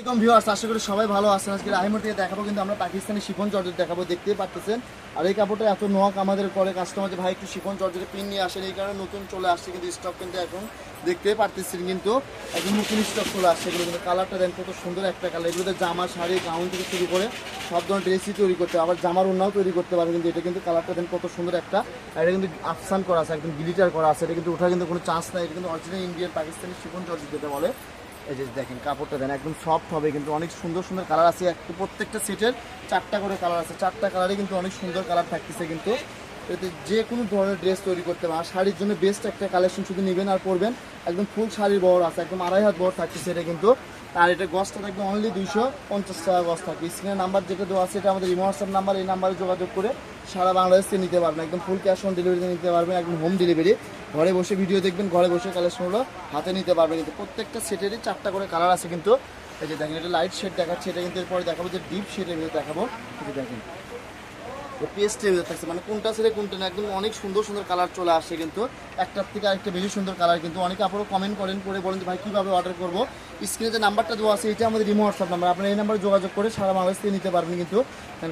আসসালামাইকুম ভিউয়ার্স, আশা করি সবাই ভালো আছেন। আজকে রাহিমুর থেকে দেখাবো, কিন্তু আমরা পাকিস্তানি শিফন জর্জেট দেখাবো, দেখতেই পাচ্ছেন আর এই কাপড়টা এত নক আমাদের করে কাস্টমার ভাই, একটু শিফন জর্জেটের পিন নিয়ে আসেন। এই কারণে নতুন চলে আসছে কিন্তু স্টক কিন্তু এখন দেখতেই পারতেছেন কিন্তু একদম নতুন স্টক চলে আসছে এগুলো কিন্তু কালারটা দেন কত সুন্দর একটা কালার এগুলোতে জামা, শাড়ি গাউন থেকে শুরু করে সব ধরনের ড্রেসই তৈরি করতে আবার জামার অন্যও তৈরি করতে পারে কিন্তু এটা কিন্তু কালারটা দেন কত সুন্দর একটা এটা কিন্তু আফসান করা আছে, একদম গিলিটার করা আছে। এটা কিন্তু ওঠা কিন্তু কোনো চান্স নাই। এটা কিন্তু original Indian Pakistani chiffon georgette যেটা বলে। এই যে দেখেন, কাপড়টা দেন, একদম সফট হবে, কিন্তু অনেক সুন্দর সুন্দর কালার আছে। প্রত্যেকটা সেটের চারটা করে কালার আছে। চারটা কালারে কিন্তু অনেক সুন্দর কালার থাকতেছে কিন্তু। এতে যে কোনো ধরনের ড্রেস তৈরি করতে পারেন। শাড়ির জন্য বেস্ট একটা কালেকশন শুধু নেবেন আর পরবেন। একদম ফুল শাড়ির বড় আছে, একদম আড়াই হাত বড় থাকছে সেটা কিন্তু। আর এটা গছটা থাকবে অনলি দুইশো পঞ্চাশ টাকা গছ থাকবে। স্ক্রিনের নাম্বার যেটা দেওয়া আছে, এটা আমাদের হোয়াটসঅ্যাপ নাম্বার এই নাম্বারে যোগাযোগ করে সারা বাংলাদেশ নিতে পারবেন। একদম ফুল ক্যাশ অন ডেলিভারিতে নিতে পারবেন, একদম হোম ডেলিভারি ঘরে বসে ভিডিও দেখবেন, ঘরে বসে কালেকশনগুলো হাতে নিতে পারবেন। কিন্তু প্রত্যেকটা সেটেরই চারটা করে কালার আছে কিন্তু। এই যে দেখেন, এটা লাইট শেড দেখাচ্ছে, এটা কিন্তু এরপরে দেখাবো যে ডিপ শেডের ভিতরে দেখাবো। দেখেন। পেস্টের ভিতরে থাকছে। মানে কোনটা ছেড়ে কোনটা না, একদম অনেক সুন্দর সুন্দর কালার চলে আসে কিন্তু। একটার থেকে আরেকটা বেশি সুন্দর কালার কিন্তু। অনেকে আপনারা কমেন্ট করেন, করে বলেন যে, ভাই, কীভাবে অর্ডার করব? স্ক্রিনে যে নাম্বারটা দেওয়া আছে, এটা আমাদের রিমো হোয়াটসঅ্যাপ নাম্বার আপনারা এই নাম্বারে যোগাযোগ করে সারা বাংলাদেশ থেকে নিতে পারবেন কিন্তু।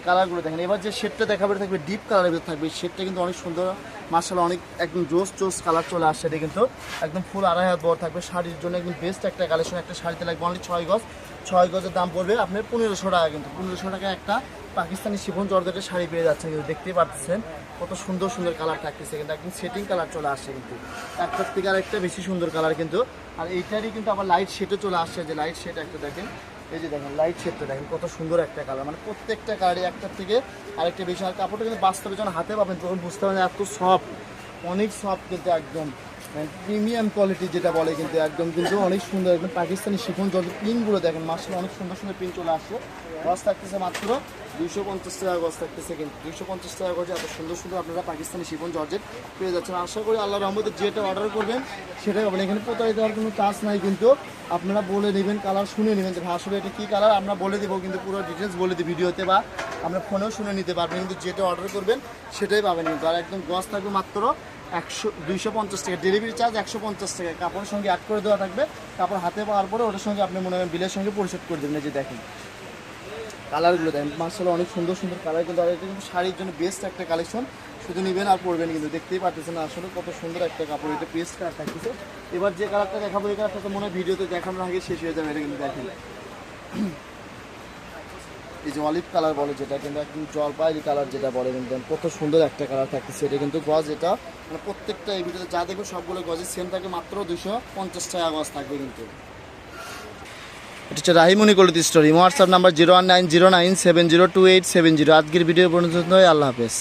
কালারগুলো দেখেন। এবার যে শেডটা দেখাবে থাকবে ডিপ কালারের ভিতরে থাকবে। শেডটা কিন্তু অনেক সুন্দর। মার্শাল অনেক একদম জোস জোস কালার চলে আসছে এটা কিন্তু। একদম ফুল আড়াই হাত বড় থাকবে শাড়ির জন্য। একদম বেস্ট একটা কালেকশন একটা শাড়িতে লাগবে অনলি ছয় গজ। ছয় গজের দাম পড়বে আপনার পনেরোশো টাকা কিন্তু। পনেরোশো টাকা একটা পাকিস্তানি শিফন জর্জেটের শাড়ি পেয়ে যাচ্ছে কিন্তু, দেখতেই পাচ্ছেন। কত সুন্দর সুন্দর কালার থাকতেছে কিন্তু, একদম সেটিং কালার চলে আসছে কিন্তু। একটার থেকে আরেকটা বেশি সুন্দর কালার কিন্তু। আর এইটারই কিন্তু আবার লাইট শেডও চলে আসছে, যে লাইট শেড একটা দেখেন। এই যে দেখেন লাইট শেডটা দেখেন, কত সুন্দর একটা কালার মানে প্রত্যেকটা কালারই একটার থেকে আরেকটা বেশি। আর কাপড়টা কিন্তু বাস্তবে যখন হাতে পাবেন, তখন বুঝতে পারবেন এত অনেক সফট কিন্তু একদম প্রিমিয়াম কোয়ালিটি যেটা বলে কিন্তু একদম কিন্তু অনেক সুন্দর একদম পাকিস্তানি শিফন যত প্রিন্টগুলো দেখেন মাসলে অনেক সুন্দর সুন্দর প্রিন্ট চলে আসছে। গছ থাকতেছে মাত্র দুইশো পঞ্চাশ টাকা গছ থাকতেছে কিন্তু। দুইশো পঞ্চাশ টাকা গজে এত সুন্দর সুন্দর আপনারা পাকিস্তানি শিফন জর্জেট পেয়ে যাচ্ছেন। আশা করি আল্লাহ রহমতে যেটা অর্ডার করবেন সেটাই পাবেন। এখানে প্রতারিত হওয়ার কোনো চান্স নাই কিন্তু আপনারা বলে নেবেন কালার শুনে নেবেন যে আসলে এটা কী কালার আমরা বলে দেবো, কিন্তু পুরো ডিটেলস বলে দিই ভিডিওতে বা আমরা ফোনেও শুনে নিতে পারবেন। কিন্তু যেটা অর্ডার করবেন, সেটাই পাবেন কিন্তু। আর একদম গছ থাকবে মাত্র একশো দুইশো পঞ্চাশ টাকা। ডেলিভারি চার্জ একশো পঞ্চাশ টাকা। কাপড়ের সঙ্গে অ্যাড করে দেওয়া থাকবে। কাপড় হাতে পাওয়ার পরে ওটার সঙ্গে আপনি মনে করেন বিলের সঙ্গে পরিশোধ করে দেবেন। যে দেখেন। কালারগুলো দেখেন। মার্শাল অনেক সুন্দর সুন্দর কালার কিন্তু কিন্তু শাড়ির জন্য বেস্ট একটা কালেকশন শুধু নেবেন আর পরবেন কিন্তু। দেখতেই পাচ্ছেন আসলে কত সুন্দর একটা কাপড়। এটা পেস্ট কালার থাকতেছে। এবার যে কালারটা দেখাবো, এই কালারটা তো মনে হয় ভিডিওতে দেখানোর আগে শেষ হয়ে যাবে। এটা কিন্তু দেখেন। এই যে অলিভ কালার বলে যেটা, কিন্তু একদম জলপাইলি কালার যেটা বলে, কিন্তু কত সুন্দর একটা কালার থাকতেছে। এটা কিন্তু গজ, এটা মানে প্রত্যেকটা এই ভিডিওতে যা দেখবে সবগুলো গজে সেম থাকে, মাত্র দুশো পঞ্চাশ টাকা গজ থাকবে কিন্তু। এটা হচ্ছে রাহিমনি কলিত story WhatsApp number zero one nine zero nine seven zero two eight seven zero আজকের ভিডিও পর্যন্ত, আল্লাহ হাফেজ।